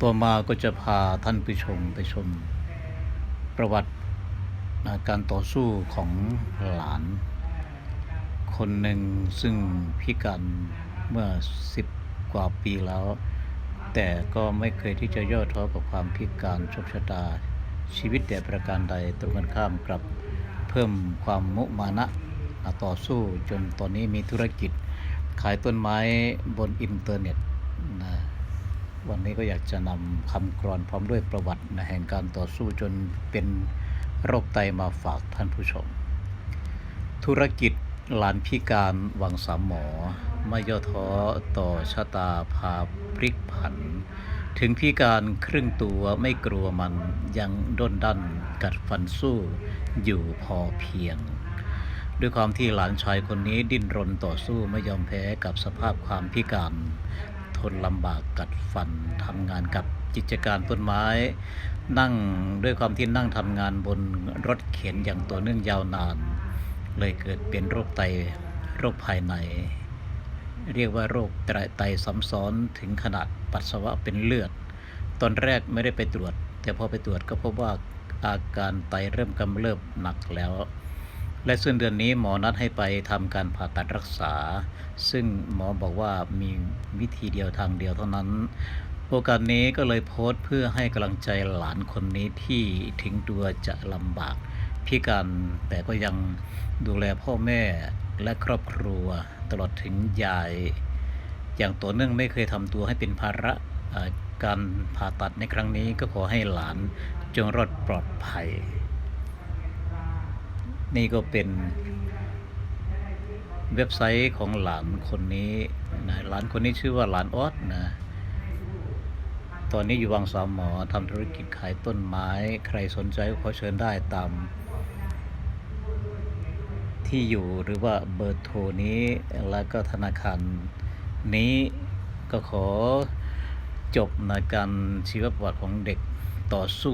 ตัวมาก็จะพาท่านผู้ชมไปชม ประวัติการต่อสู้ของหลาน คนหนึ่งซึ่งพิการเมื่อสิบกว่าปีแล้ว แต่ก็ไม่เคยที่จะย่อท้อกับความพิการโชคชะตา ชีวิตแต่ประการใดตรงกันข้ามกลับเพิ่มความมุมานะต่อสู้จนตอนนี้มีธุรกิจขายต้นไม้บนอินเทอร์เน็ตนะ วันนี้ก็อยากจะนำคำกรอนพร้อมด้วยประวัตินะแห่งการต่อสู้จนเป็นโรคไตมาฝากท่านผู้ชม ธุรกิจหลานพิการวังสามหมอไม่ย่อท้อต่อชะตาพาพลิกผัน ถึงพิการครึ่งตัวไม่กลัวมันยังด้นดันกัดฟันสู้อยู่พอเพียง ด้วยความที่หลานชายคนนี้ดิ้นรนต่อสู้ไม่ยอมแพ้กับสภาพความพิการ ทนลำบากกัดฟันทำงานกับกิจการต้นไม้ นั่งด้วยความที่นั่งทำงานบนรถเข็นอย่างต่อเนื่องยาวนาน เลยเกิดเป็นโรคไตโรคภายใน เรียกว่าโรคไตไตซ้ำซ้อนถึงขนาดปัสสาวะเป็นเลือด ตอนแรกไม่ได้ไปตรวจ แต่พอไปตรวจก็พบว่าอาการไตเริ่มกำเริบหนักแล้ว และซึ่งเดือนนี้หมอนัดให้ไปทำการผ่าตัดรักษา ซึ่งหมอบอกว่ามีวิธีเดียวทางเดียวเท่านั้น โอกาสนี้ก็เลยโพสต์เพื่อให้กำลังใจหลานคนนี้ที่ถึงตัวจะลำบากพิการแต่ก็ยังดูแลพ่อแม่และครอบครัว ตลอดถึงยาย อย่างต่อเนื่องไม่เคยทำตัวให้เป็นภาระการผ่าตัดในครั้งนี้ก็ขอให้หลานจงรอดปลอดภัย นี่ก็เป็นเว็บไซต์ของหลานคนนี้นะหลานคนนี้ชื่อว่าหลานออสนะตอนนี้อยู่วังสามหมอทำธุรกิจขายต้นไม้ ใครสนใจก็ขอเชิญได้ตาม ที่อยู่หรือว่าเบอร์โทรนี้ แล้วก็ธนาคารนี้ก็ขอจบในการชีวประวัติของเด็กต่อสู้